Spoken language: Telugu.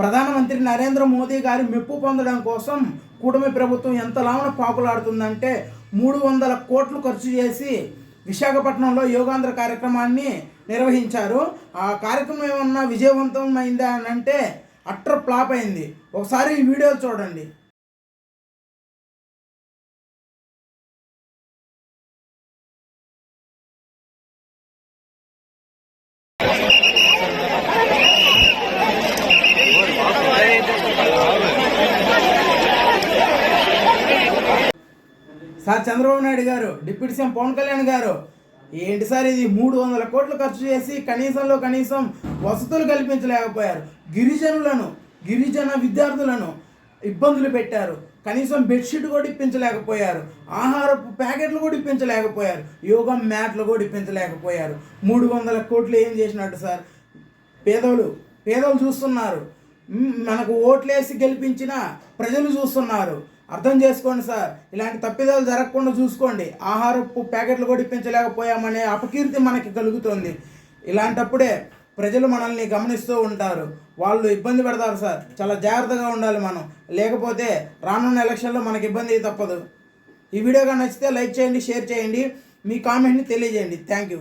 ప్రధానమంత్రి నరేంద్ర మోదీ గారి మెప్పు పొందడం కోసం కూటమి ప్రభుత్వం ఎంత లావున పాకులాడుతుందంటే మూడు వందల కోట్లు ఖర్చు చేసి విశాఖపట్నంలో యోగాంధ్ర కార్యక్రమాన్ని నిర్వహించారు. ఆ కార్యక్రమం ఏమన్నా విజయవంతమైందా అని అంటే అట్టర్ ఫ్లాప్ అయింది. ఒకసారి ఈ వీడియో చూడండి. సార్ చంద్రబాబు నాయుడు గారు డిప్యూటీ సీఎం పవన్ కళ్యాణ్ గారు ఏంటి సార్ ఇది? మూడు వందల కోట్లు ఖర్చు చేసి కనీసంలో కనీసం వసతులు కల్పించలేకపోయారు. గిరిజనులను గిరిజన విద్యార్థులను ఇబ్బందులు పెట్టారు. కనీసం బెడ్షీట్ కూడా ఇప్పించలేకపోయారు. ఆహారపు ప్యాకెట్లు కూడా ఇప్పించలేకపోయారు. యోగా మ్యాట్లు కూడా ఇప్పించలేకపోయారు. మూడు వందల కోట్లు ఏం చేసినట్టు సార్? పేదోళ్ళు పేదోళ్ళు చూస్తున్నారు. మనకు ఓట్లేసి గెలిపించిన ప్రజలు చూస్తున్నారు. అర్థం చేసుకోండి సార్. ఇలాంటి తప్పిదాలు జరగకుండా చూసుకోండి. ఆహారపు ప్యాకెట్లు కూడా ఇప్పించలేకపోయామనే అపకీర్తి మనకి కలుగుతుంది. ఇలాంటప్పుడే ప్రజలు మనల్ని గమనిస్తూ ఉంటారు. వాళ్ళు ఇబ్బంది పెడతారు సార్. చాలా జాగ్రత్తగా ఉండాలి మనం. లేకపోతే రానున్న ఎలక్షన్లో మనకి ఇబ్బంది తప్పదు. ఈ వీడియో కానీ నచ్చితే లైక్ చేయండి షేర్ చేయండి. మీ కామెంట్ని తెలియజేయండి. Thank you.